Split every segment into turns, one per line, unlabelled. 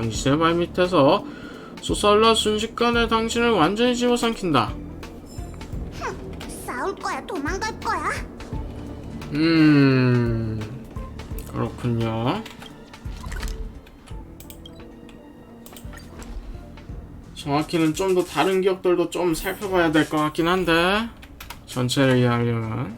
당신의 발 밑에서 솟아올라 순식간에 당신을 완전히 집어삼킨다.
싸울 거야, 도망갈 거야?
음, 그렇군요. 정확히는 좀 더 다른 기억들도 좀 살펴봐야 될 것 같긴 한데 전체를 이해하려면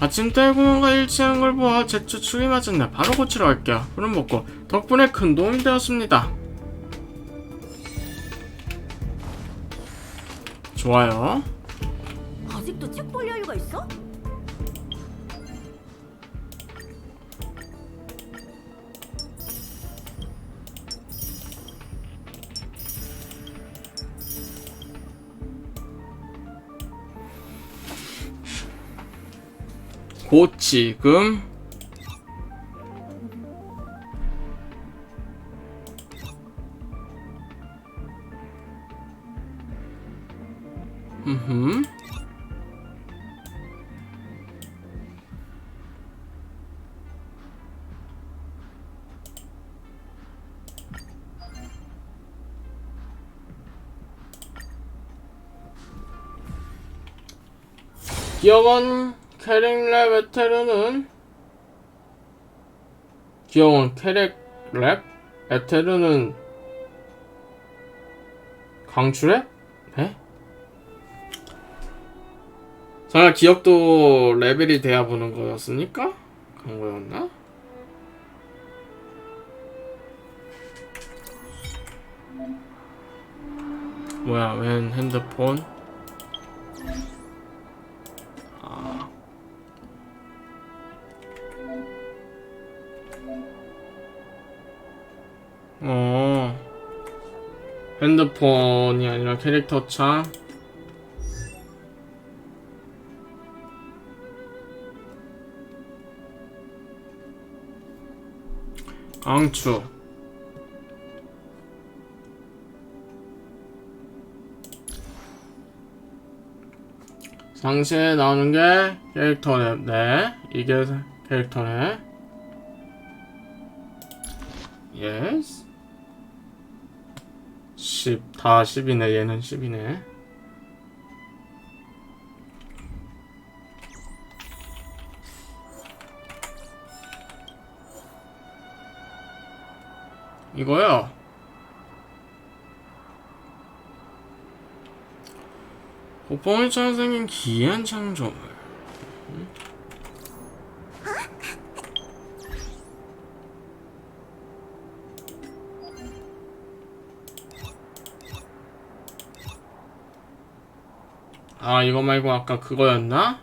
아침때 구멍과 일치하는 걸 보아 제 추측이 맞았네. 바로 고치러 갈게요. 그럼 먹고 덕분에 큰 도움이 되었습니다. 좋아요.
아직도 책 볼 여유가 있어?
곧 지금. 흠흠. 기억은 캐릭랩 에테르는 기억은 캐릭랩 에테르는 강추랩? 네? 설마 기억도 레벨이 돼야 보는 거였습니까? 그런 거였나? 뭐야 웬 핸드폰? 핸드폰이 아니라 캐릭터 창 앙추. 상세에 나오는 게 캐릭터네. 네 이게 캐릭터네. 예스 10, 다 10이네, 얘는 10이네. 이거요. 호봉이처럼 생긴 기이한 창조 아, 이거 말고 아까 그거였나?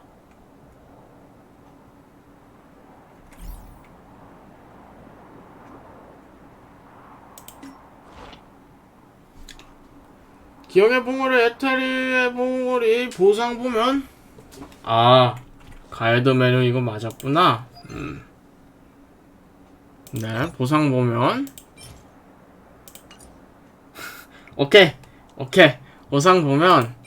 기억의 봉우리, 에테리의 봉우리 보상 보면 아, 가이드 메뉴 이거 맞았구나. 음. 네, 보상 보면 오케이, 오케이. 보상 보면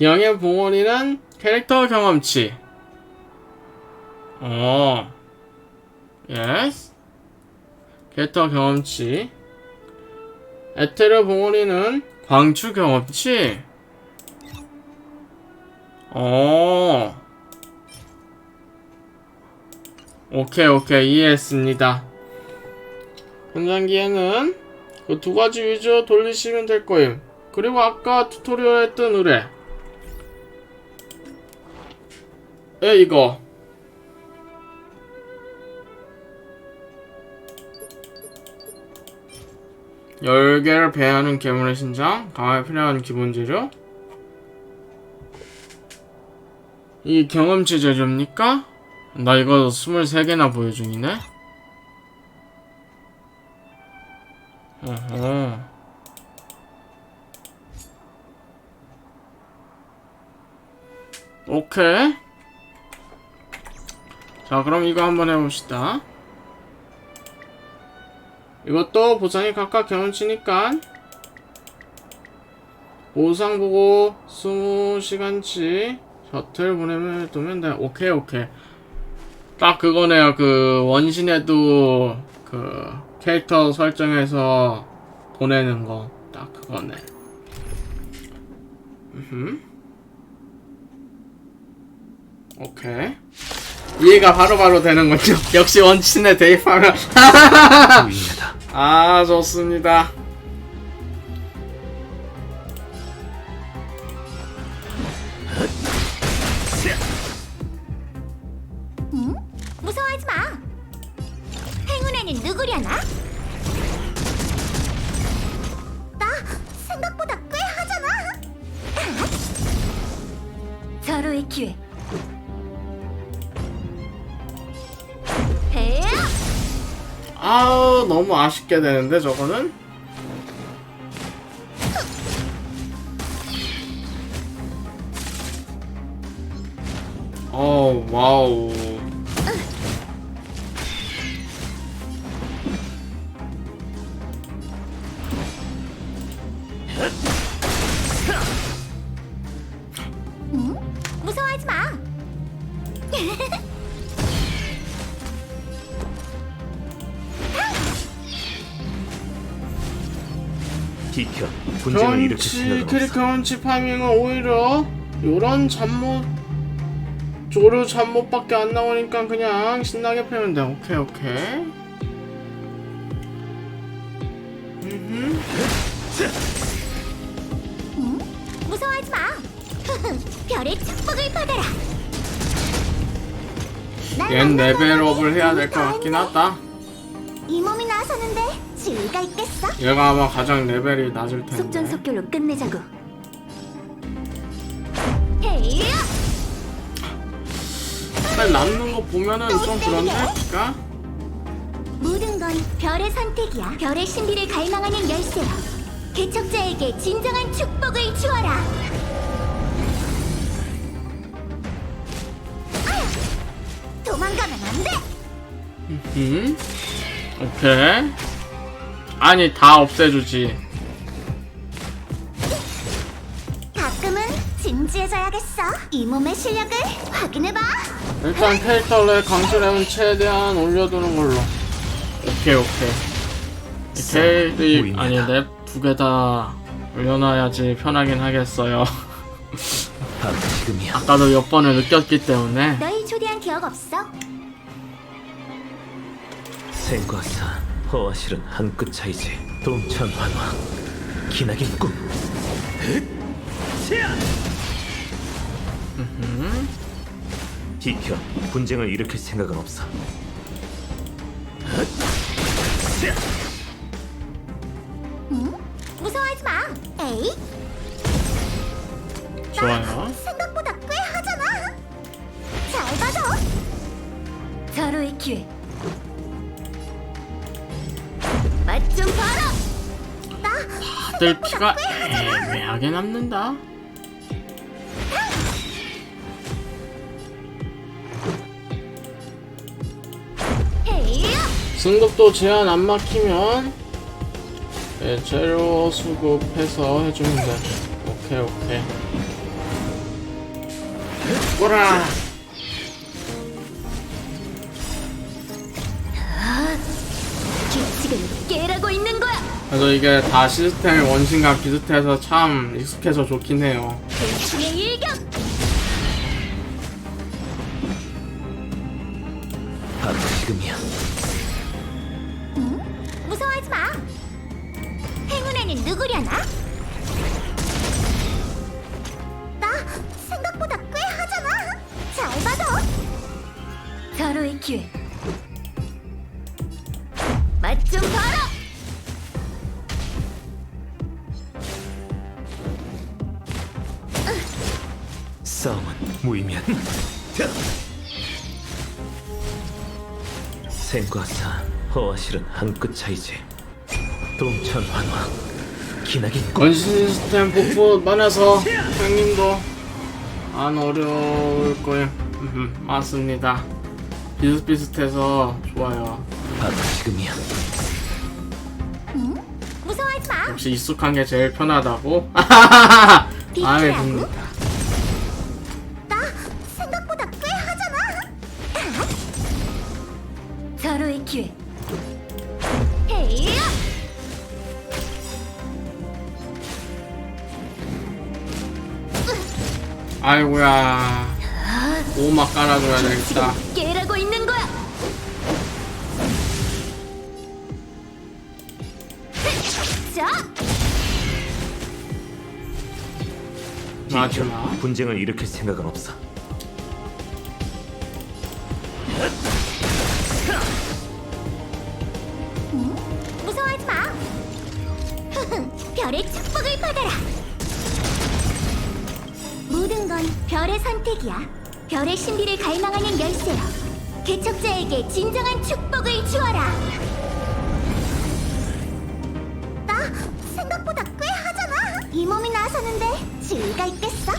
기왕의 봉원이는 캐릭터 경험치. 어. 예스. 캐릭터 경험치. 에테르 봉원이는 광추 경험치. 어. 오케이, 오케이. 이해했습니다. 현장기에는 그 두 가지 위주로 돌리시면 될 거임. 그리고 아까 튜토리얼 했던 의뢰. 에 이거. 열개를 배하는 괴물의 신장 강화에 필요한 기본 재료. 이 경험치 재료입니까? 나 이거 23개나 보여 중이네. 오케이 자 그럼 이거 한번 해봅시다 이것도 보상이 각각 경험치니까 보상 보고 20시간치 셔틀 보내면 돼. 오케이 오케이. 딱 그거네요. 그 원신에도 그 캐릭터 설정해서 보내는 거 딱 그거네. 음. 오케이. 이해가 바로바로 되는군요. 역시 원신에 대입하면. 아, 좋습니다.
응? 무서워하지 마. 행운에는 누구려나? 나 생각보다 꽤 하잖아. 서로의 기회.
아우, 너무 아쉽게 되는데, 저거는? 어, 와우. 캐릭터
없어.
경치 파밍은 오히려 요런 잠못, 조류 잠못밖에 안 나오니까 그냥 신나게 패면 돼. 오케이, 오케이.
응? 무서워하지 마. 별의 축복을 받아라.
날얜 레벨업을 해야 될 것 같긴. 하다.
이 몸이 나서는데 지위가 있겠어?
얘가 아마 가장 레벨이 낮을 텐데.
속전속결로 끝내자고. 헤이야!
살 남는 거 보면은 좀 그런데, 그니까?
모든 건 별의 선택이야. 별의 신비를 갈망하는 열쇠야. 개척자에게 진정한 축복을 주어라. 아야! 도망가면 안 돼.
음? 오케이. 아니, 다 없애주지.
가끔은 진지해져야겠어. 이 몸의 실력을 확인해봐.
일단 캐릭터의 강수량은 최대한 올려두는 걸로. 오케이, 오케이. 이 캐릭,
무의미하다.
아니, 랩두 개 다 올려놔야지 편하긴 하겠어요.
바로 지금이야.
아까도 몇 번을 느꼈기 때문에.
너희 초대한 기억 없어?
생과 사, 허와 실은 한 끗 차이지. 동천 환화, 기나긴 꿈. 비켜. 분쟁을 일으킬 생각은 없어.
응? 무서워하지 마. 에이,
좋아요.
생각보다 꽤 하잖아. 잘 봐줘. 서로의 기회. 맛좀 봐라. 나
다들 피가 애매하게 남는다. 승급도 제한 안 막히면 네, 재료 수급해서 해주면 돼. 오케이 오케이. 꼬라. 그래서 이게 다 시스템이 원신과 비슷해서 참 익숙해서 좋긴 해요.
바로 지금이야.
응? 무서워하지 마. 행운에는 누구려나? 나 생각보다 꽤 하잖아. 잘 봐줘. 서로의 기회. 맛 좀 봐라.
무의미한. 생과 사, 허와 실은 한 끗 차이지. 동천 환화, 기나긴 꿈.
원신 시스템 복구 만해서 형님도 안 어려울 거예요. 맞습니다. 비슷비슷해서 좋아요.
바로 지금이야.
무서워하지 마.
역시 익숙한 게 제일 편하다고?
비키라고?
봅니다. 아이고야. 오막 깔아줘야 되겠다.
깨라고 있는 거야. 자,
마지막.
분쟁을 일으킬 생각은 없어.
별의 선택이야. 별의 신비를 갈망하는 열쇠여. 개척자에게 진정한 축복을 주어라. 나 생각보다 꽤 하잖아. 이 몸이 나서는데 지위가 있겠어?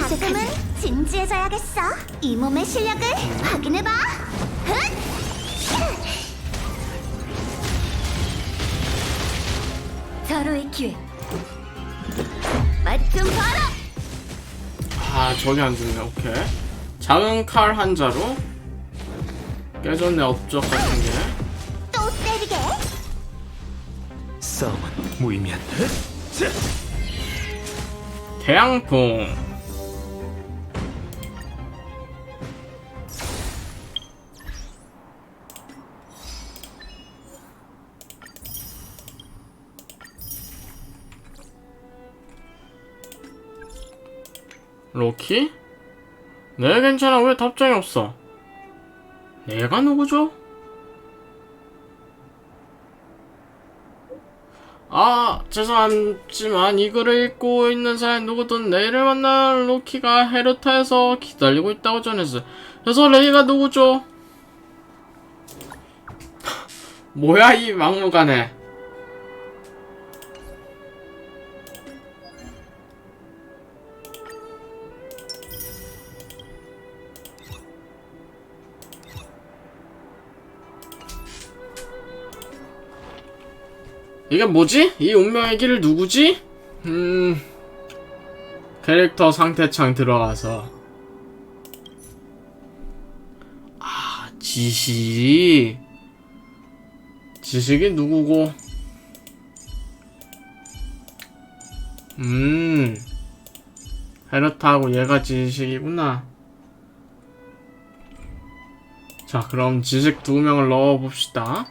가끔은 진지해져야겠어. 이 몸의 실력을 확인해봐. 흑! 서로의 기회. 맛 좀 봐라.
아 저기 안 죽네. 오케이. 작은 칼 한 자루. 깨졌네 업적 같은 게.
또 때리게.
싸움은 무의미한.
태양풍. 로키? 네 괜찮아 왜 답장이 없어? 내가 누구죠? 아 죄송하지만 이 글을 읽고 있는 사람 누구든 내일을 만날 로키가 헤르타에서 기다리고 있다고 전했어 그래서 레이가 누구죠? 뭐야 이 막무가내 이게 뭐지? 이 운명의 길을 누구지? 음... 캐릭터 상태창 들어가서. 아... 지식 지식이 누구고? 음... 헤르타하고 얘가 지식이구나. 자 그럼 지식 두 명을 넣어봅시다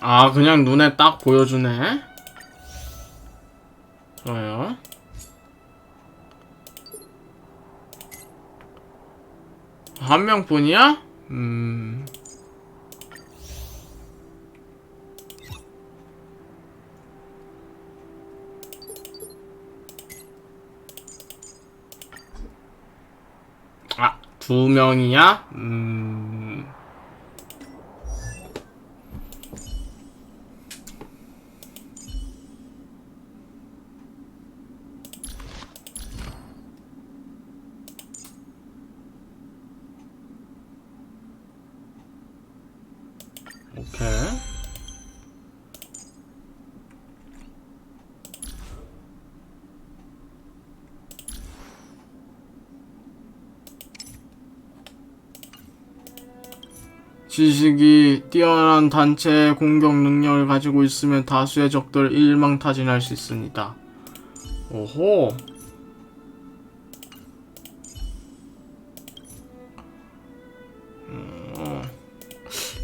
아 그냥 눈에 딱 보여주네 좋아요 한 명뿐이야? 음... 아, 두 명이야? 음... 오케이. 지식이 뛰어난 단체 공격 능력을 가지고 있으면 다수의 적들을 일망타진할 수 있습니다. 오호.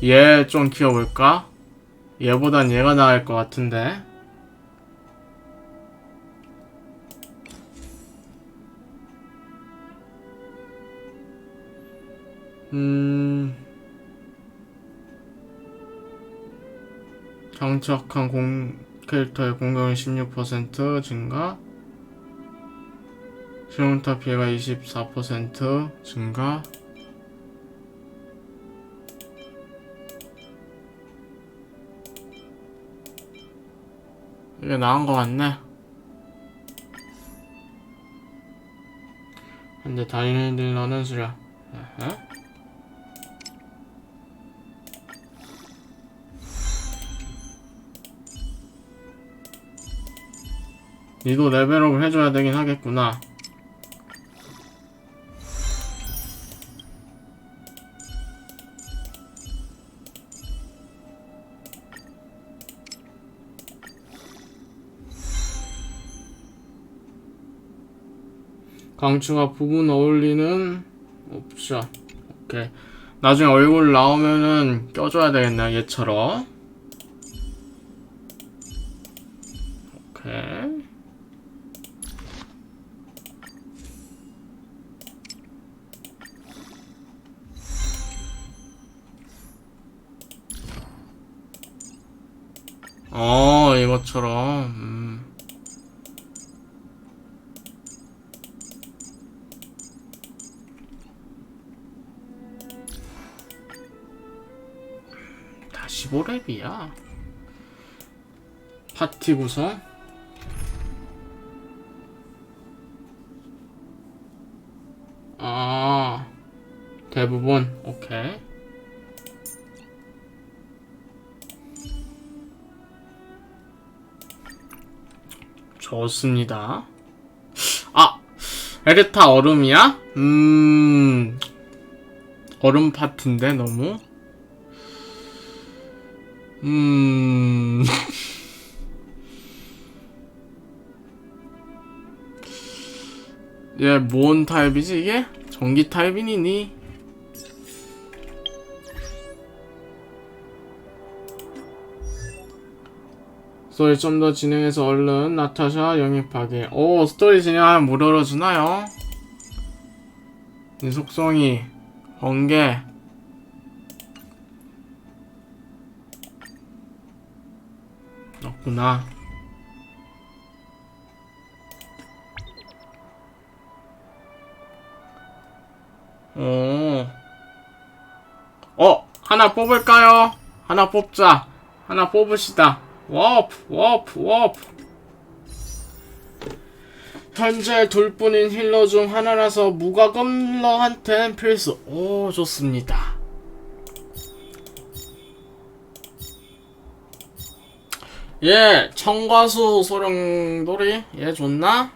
얘좀 키워볼까? 얘보단 얘가 나을 것 같은데. 음. 장착한 공 캐릭터의 공격은 16% 증가. 수용타 피해가 24% 증가. 이게 나은 것 같네. 근데 딜러는 수려. 에헤. 니도 레벨업을 해줘야 되긴 하겠구나. 강추가 부분 어울리는 옵션. 오케이. 나중에 얼굴 나오면은 껴줘야 되겠네, 얘처럼. 15렙이야. 파티 구성? 아, 대부분, 오케이. 좋습니다. 아, 에르타 얼음이야? 음, 얼음 파트인데, 너무? 음. 얘, 뭔 타입이지, 이게? 전기 타입이니? 스토리 좀 더 진행해서 얼른 나타샤 영입하게. 오, 스토리 진행하면 물 열어주나요? 이 속성이, 번개. 없구나. 오. 어, 하나 뽑을까요? 하나 뽑자. 하나 뽑읍시다. 워프, 워프, 워프. 현재 둘뿐인 힐러 중 하나라서 무과금러한텐 필수. 오, 좋습니다. 예, 청과수 소령돌이. 예, 좋나?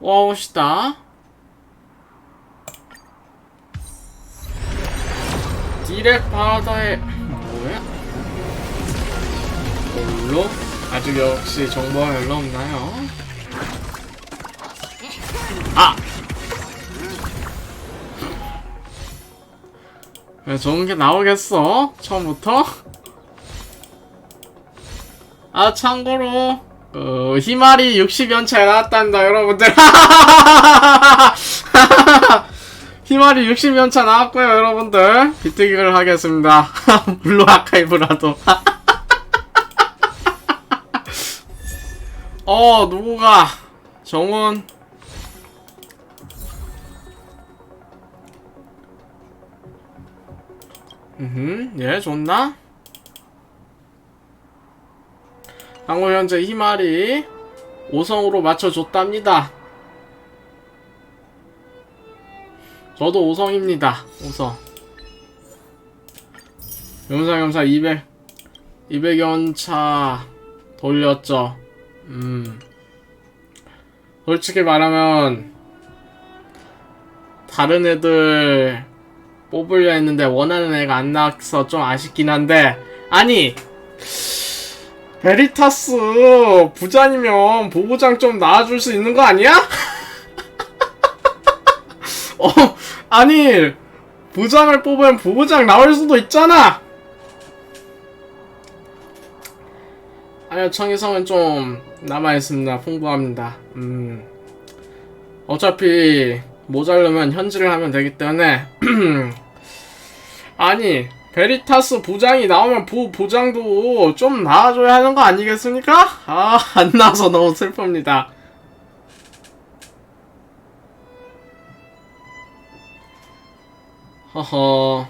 와, 봅시다. 디렉 바다의 뭐야? 뭘로? 아직 역시 정보가 별로 없나요? 아! 왜 좋은 게 나오겠어? 처음부터? 아 참고로 어, 희말이 60연차에 나왔단다 여러분들. 희말이 60연차 나왔고요 여러분들. 비트기를 하겠습니다. 물론 아카이브라도. 어 누구가? 정원 음, 예, 좋나? 한국 현재 희말이 5성으로 맞춰줬답니다. 저도 5성입니다. 5성. 영상염사 200, 200연차 돌렸죠. 음. 솔직히 말하면, 다른 애들 뽑으려 했는데 원하는 애가 안 나와서 좀 아쉽긴 한데, 아니! 베리타스 부자니면 보부장 좀 나와줄 수 있는 거 아니야? 어, 아니 부장을 뽑으면 부부장 나올 수도 있잖아. 아니요 청이성은 좀 남아 있습니다. 풍부합니다. 음, 어차피 모자르면 현질을 하면 되기 때문에 아니 베리타스 부장이 나오면 부 부장도 좀 나와줘야 하는 거 아니겠습니까? 아, 안 나와서 너무 슬픕니다. 허허.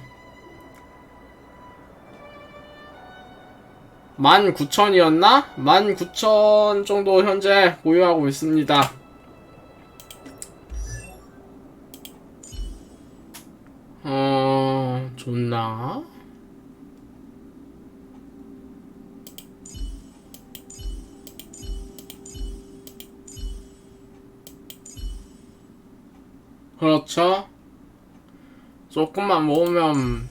19,000이었나? 19,000 정도 현재 보유하고 있습니다. 좋나? 그렇죠? 조금만 모으면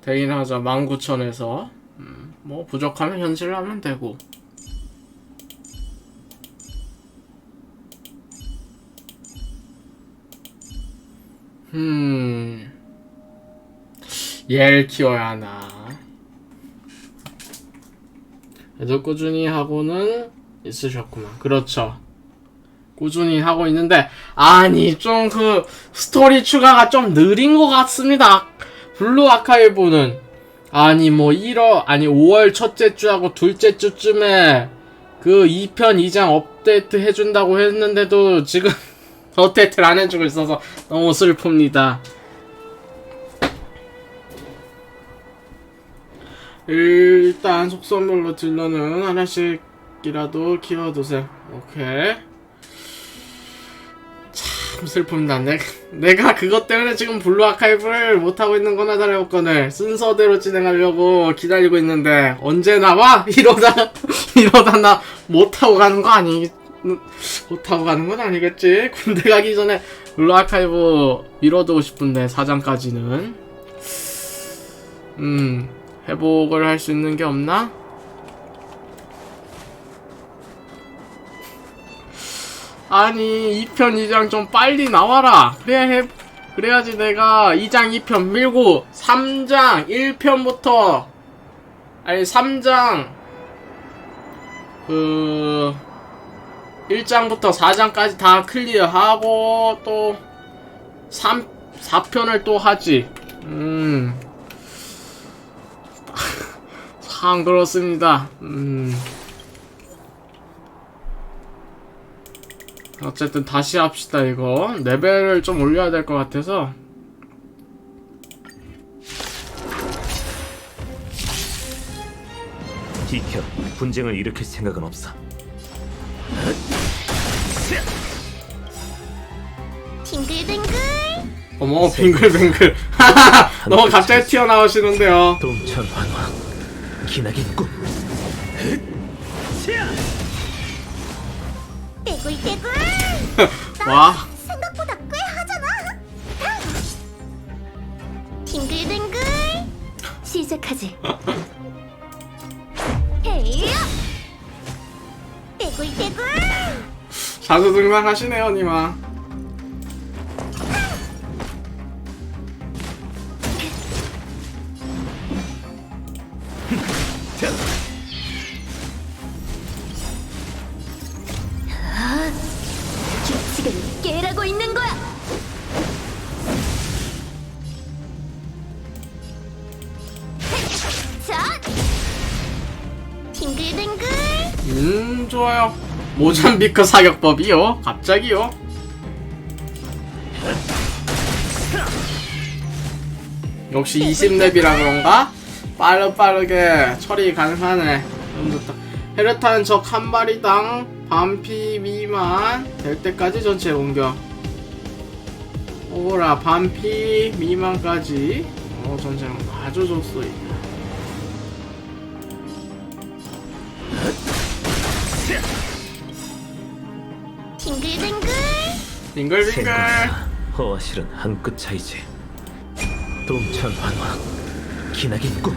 되긴 하죠. 19,000에서. 음, 뭐 부족하면 현질하면 되고. 음. 얘를 키워야 하나. 애들 꾸준히 하고는 있으셨구만. 그렇죠. 꾸준히 하고 있는데 아니 좀 그 스토리 추가가 좀 느린 것 같습니다. 블루 아카이브는 아니 뭐 1월 아니 5월 첫째 주하고 둘째 주쯤에 그 2편 2장 업데이트 해준다고 했는데도 지금 업데이트를 안 해주고 있어서 너무 슬픕니다. 일단 속성별로 딜러는 하나씩이라도 키워두세요. 오케이. 참 슬픕니다. 내, 내가 그것 때문에 지금 블루 아카이브를 못하고 있는 거나 다름없거늘 순서대로 진행하려고 기다리고 있는데 언제 나와? 이러다 이러다 나 못하고 가는 거 아니 못하고 가는 건 아니겠지? 군대 가기 전에 블루 아카이브 미뤄두고 싶은데 사장까지는 음 회복을 할 수 있는 게 없나? 아니 2편 2장 좀 빨리 나와라 그래야 해 그래야지 내가 2장 2편 밀고 3장 1편부터 아니 3장 그 1장부터 4장까지 다 클리어하고 또 3, 4편을 또 하지 음. 참 그렇습니다 음. 어쨌든 다시 합시다 이거 레벨을 좀 올려야 될 것 같아서
비켜. 분쟁을 일으킬 생각은 없어.
빙글빙글
어머 빙글빙글 너무 갑자기 튀어나오시는데요
동천환화. 기나긴 꿈.
떼굴떼굴!
와.
생각보다 꽤 하잖아. 빙글빙글. 시작하지. 헤이야 떼굴떼굴!
자주 등장하시네요 니마 모잠비크 사격법이요? 갑자기요? 역시 20렙이라 그런가? 빠르빠르게 처리 가능하네. 너무 좋다. 헤르탄 적한 마리당 반피 미만 될 때까지 전체 공격 오라 반피 미만까지. 어 전체 공격 아주 좋소이
빙글빙글
빙글빙글
생각보다 허와 실은 한 끗 차이지. 동천 환화. 기나긴 꿈.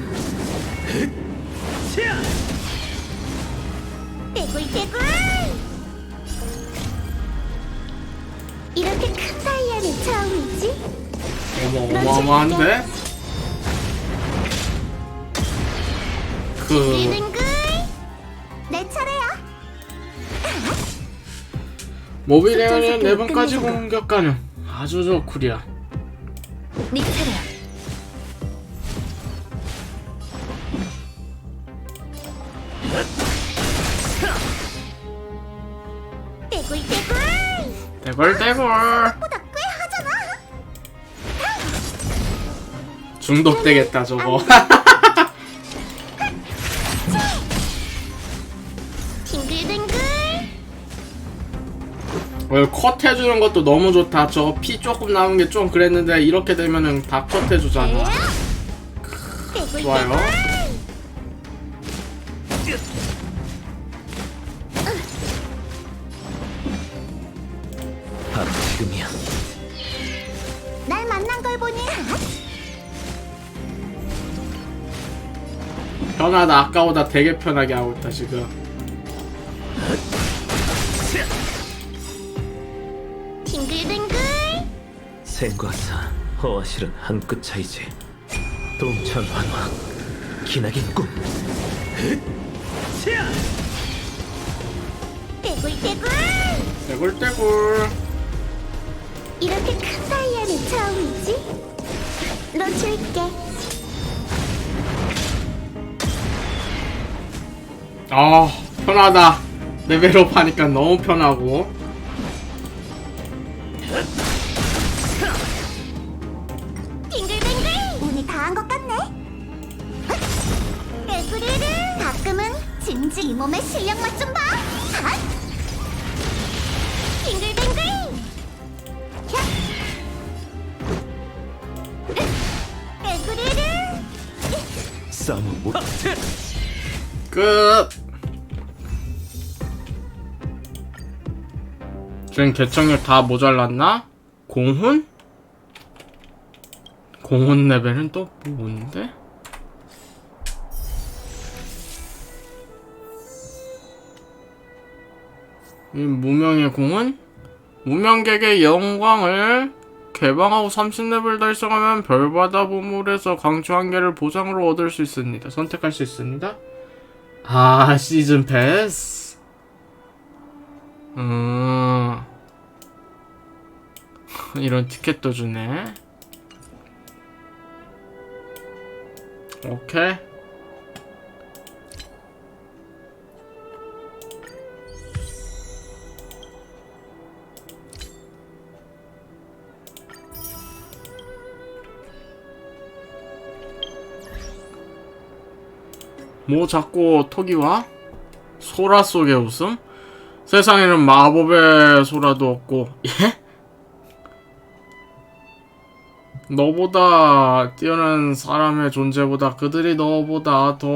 떼굴떼굴 이렇게 큰 다이아는 처음이지?
어머 어마어마한데? 그
빙글빙글 내 차례야
모빌에어는 4번까지 공격 가능 아주 좋구려
네 차례야. 보다 꽤 하잖아.
중독되겠다 저거 컷 해주는 것도 너무 좋다. 저 피 조금 남은 게 좀 그랬는데 이렇게 되면은 다 컷 해주잖아. 좋아요. 변하다 아까보다 되게 편하게 하고 있다 지금.
빙글빙글?
생과사 허와 실은 한 끗 차이지. 동천 환화 기나긴 꿈.
떼굴떼굴!
떼굴떼굴!
이렇게 큰 다이아는 처음이지? 너 줄게.
아 편하다. 레벨업 하니까 너무 편하고
싸움은
못끝 지금 개척력 다 모자랐나? 공훈? 공훈 레벨은 또 뭔데? 이 무명의 공은 무명객의 영광을 개방하고 30레벨 달성하면 별바다 보물에서 강추 한 개를 보상으로 얻을 수 있습니다. 선택할 수 있습니다. 아 시즌 패스. 음 이런 티켓도 주네. 오케이. 뭐 자꾸 톡이 와? 소라 속의 웃음? 세상에는 마법의 소라도 없고 예? 너보다 뛰어난 사람의 존재보다 그들이 너보다 더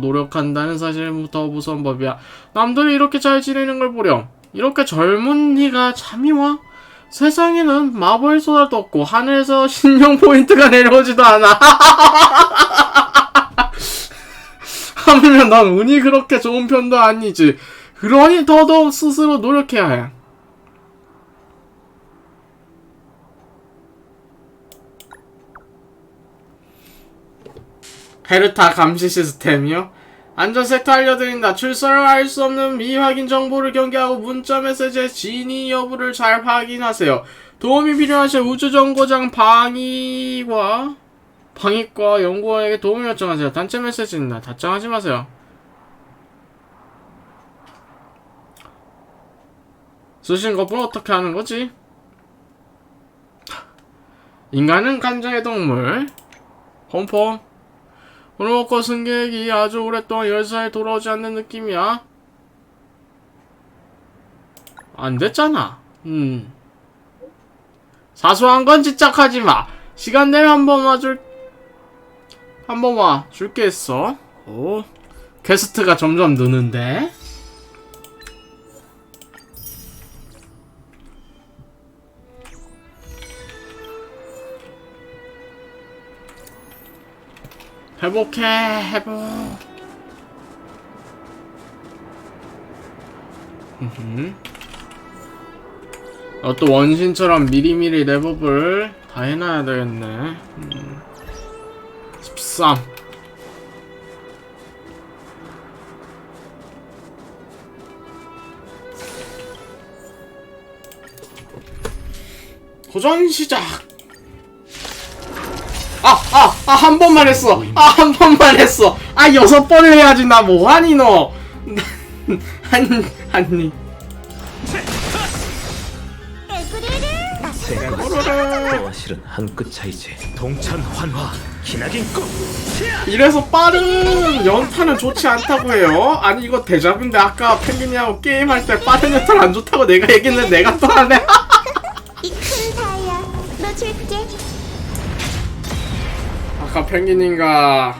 노력한다는 사실부터 무서운 법이야 남들이 이렇게 잘 지내는 걸 보렴 이렇게 젊은 네가 잠이 와? 세상에는 마법의 소라도 없고 하늘에서 신령 포인트가 내려오지도 않아 하물며 난 운이 그렇게 좋은 편도 아니지. 그러니 더더욱 스스로 노력해야 해. 헤르타 감시 시스템이요? 안전 섹터 알려드린다. 출처를 알 수 없는 미확인 정보를 경계하고 문자 메시지의 진위 여부를 잘 확인하세요. 도움이 필요하신 우주정거장 방위과 방위과 연구원에게 도움을 요청하세요. 단체 메시지입니다. 답장하지 마세요. 쓰신 것뿐 어떻게 하는 거지? 인간은 감정의 동물. 오늘 먹고 승객이 아주 오랫동안 열사에 돌아오지 않는 느낌이야. 안 됐잖아. 음. 사소한 건 집착하지 마. 시간 되면 한번 와줄 한번와 줄게 했어. 오 퀘스트가 점점 느는데. 회복해 회복. 어, 또 원신처럼 미리미리 랩업을 다 해놔야 되겠네. 음. 13. 도전 시작. 아, 아, 아, 한 번만 했어. 아, 한 번만 했어. 아, 여섯 번을 해야지. 나 뭐하니, 너. 한, 한니.
떼구리를
생과사 허와 실은 한 끗 차이지 동천 환화 기나긴 꿈
이래서 빠른 연타는 좋지 않다고 해요. 아니 이거 대자분데 아까 펭귄이하고 게임할 때 빠른 연타는 안 좋다고 내가 얘기했는데 내가 또 하네.
이큰 다이아 너 줄게
아까 펭귄인가